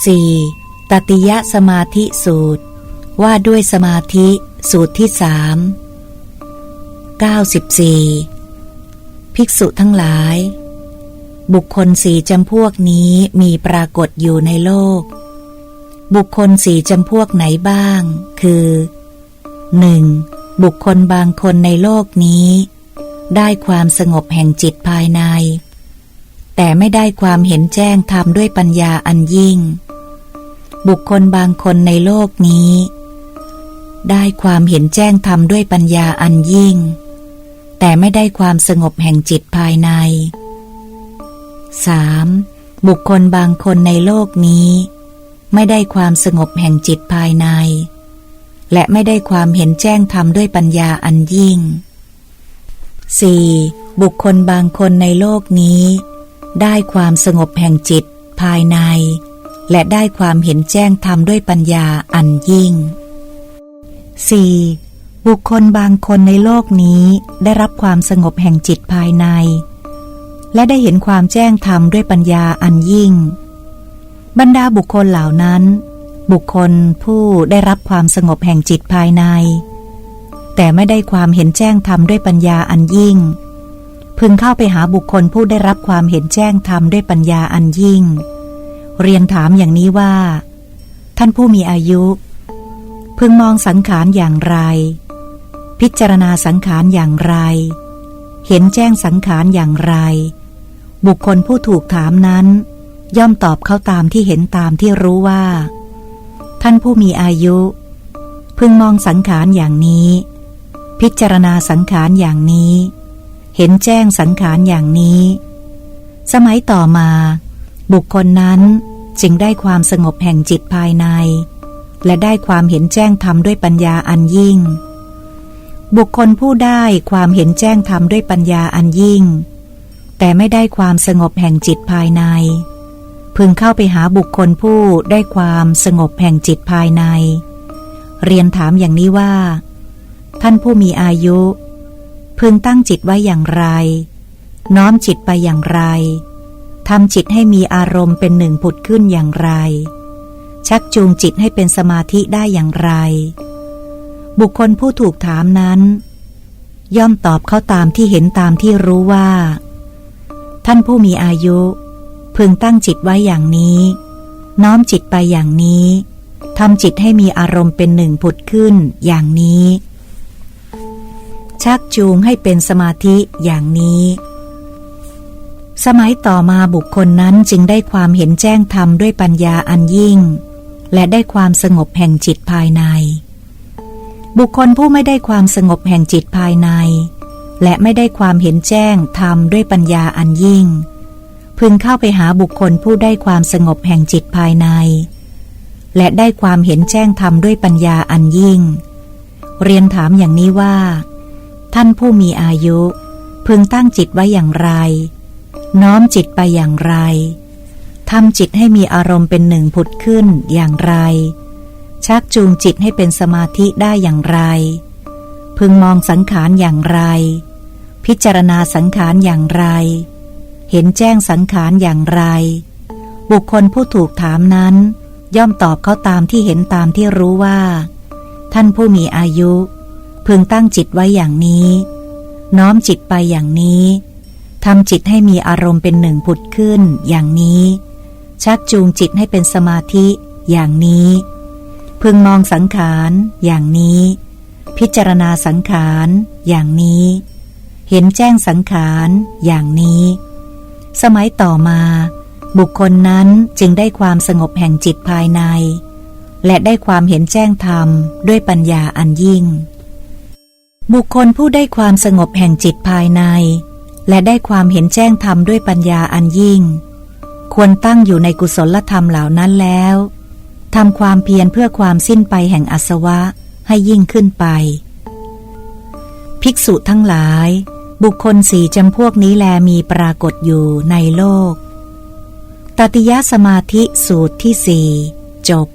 4. ตติยะสมาธิสูตร ว่าด้วยสมาธิสูตรที่สาม94 ภิกษุทั้งหลาย บุคคลสี่จำพวกนี้มีปรากฏอยู่ในโลก บุคคลสี่จำพวกไหนบ้าง คือ 1. บุคคลบางคนในโลกนี้ ได้ความสงบแห่งจิตภายใน แต่ไม่ได้ความเห็นแจ้งธรรมด้วยปัญญาอันยิ่ง บุคคลบางคนในโลกนี้ ได้ความเห็นแจ้งธรรมด้วยปัญญาอันยิ่ง แต่ไม่ได้ความสงบแห่งจิตภายใน 3. บุคคลบางคนในโลกนี้ ไม่ได้ความสงบแห่งจิตภายใน และไม่ได้ความเห็นแจ้งธรรมด้วยปัญญาอันยิ่ง 4. บุคคลบางคนในโลกนี้ ได้ความสงบแห่งจิตภายใน และได้ความเห็นแจ้งธรรมด้วยปัญญาอันยิ่ง 4. บุคคลบางคนในโลกนี้ได้รับความสงบแห่งจิตภายใน และได้เห็นความแจ้งธรรมด้วยปัญญาอันยิ่ง บรรดาบุคคลเหล่านั้น บุคคลผู้ได้รับความสงบแห่งจิตภายใน แต่ไม่ได้ความเห็นแจ้งธรรมด้วยปัญญาอันยิ่ง พึงเข้าไปหาบุคคลผู้ได้รับความเห็นแจ้งธรรมด้วยปัญญาอันยิ่ง เรียนถามอย่างนี้ว่า ท่านผู้มีอายุ พึงมองสังขารอย่างไร พิจารณาสังขารอย่างไร เห็นแจ้งสังขารอย่างไร บุคคลผู้ถูกถามนั้น ย่อมตอบเขาตามที่เห็นตามที่รู้ว่า ท่านผู้มีอายุ พึงมองสังขารอย่างนี้ พิจารณาสังขารอย่างนี้ เห็นแจ้งสังขารอย่างนี้ สมัยต่อมา บุคคลนั้นจึงได้ความสงบแห่งจิตภายใน และได้ความเห็นแจ้งธรรมด้วยปัญญาอันยิ่ง บุคคลผู้ได้ความเห็นแจ้งธรรมด้วยปัญญาอันยิ่ง แต่ไม่ได้ความสงบแห่งจิตภายใน พึงเข้าไปหาบุคคลผู้ได้ความสงบแห่งจิตภายใน เรียนถามอย่างนี้ว่า ท่านผู้มีอายุ พึงตั้งจิตไว้อย่างไร น้อมจิตไปอย่างไรทำจิตให้มีอารมณ์เป็นหนึ่งผุดขึ้นอย่างไร ชักจูงจิตให้เป็นสมาธิได้อย่างไร บุคคลผู้ถูกถามนั้น ย่อมตอบเขาตามที่เห็นตามที่รู้ว่า ท่านผู้มีอายุ พึงตั้งจิตไว้อย่างนี้ น้อมจิตไปอย่างนี้ทำจิตให้มีอารมณ์เป็นหนึ่งผุดขึ้นอย่างนี้ ชักจูงให้เป็นสมาธิอย่างนี้ สมัยต่อมาบุคคลนั้นจึงได้ความเห็นแจ้งธรรมด้วยปัญญาอันยิ่ง และได้ความสงบแห่งจิตภายใน บุคคลผู้ไม่ได้ความสงบแห่งจิตภายใน และไม่ได้ความเห็นแจ้งธรรมด้วยปัญญาอันยิ่ง พึงเข้าไปหาบุคคลผู้ได้ความสงบแห่งจิตภายใน และได้ความเห็นแจ้งธรรมด้วยปัญญาอันยิ่ง เรียนถามอย่างนี้ว่า ท่านผู้มีอายุ พึงตั้งจิตไว้อย่างไร น้อมจิตไปอย่างไรทำจิตให้มีอารมณ์เป็นหนึ่งผุดขึ้นอย่างไร ชักจูงจิตให้เป็นสมาธิได้อย่างไร พึงมองสังขารอย่างไร พิจารณาสังขารอย่างไร เห็นแจ้งสังขารอย่างไร บุคคลผู้ถูกถามนั้น ย่อมตอบเขาตามที่เห็นตามที่รู้ว่า ท่านผู้มีอายุ พึงตั้งจิตไว้อย่างนี้ น้อมจิตไปอย่างนี้ทำจิตให้มีอารมณ์เป็นหนึ่งผุดขึ้นอย่างนี้ ชักจูงจิตให้เป็นสมาธิอย่างนี้ พึงมองสังขารอย่างนี้ พิจารณาสังขารอย่างนี้ เห็นแจ้งสังขารอย่างนี้ สมัยต่อมา บุคคลนั้นจึงได้ความสงบแห่งจิตภายใน และได้ความเห็นแจ้งธรรมด้วยปัญญาอันยิ่ง บุคคลผู้ได้ความสงบแห่งจิตภายใน และได้ความเห็นแจ้งธรรมด้วยปัญญาอันยิ่ง ควรตั้งอยู่ในกุศลธรรมเหล่านั้นแล้วทำความเพียรเพื่อความสิ้นไปแห่งอสวะให้ยิ่งขึ้นไป ภิกษุทั้งหลาย บุคคลสี่จำพวกนี้แลมีปรากฏอยู่ในโลก ตติยสมาธิสูตรที่สี่จบ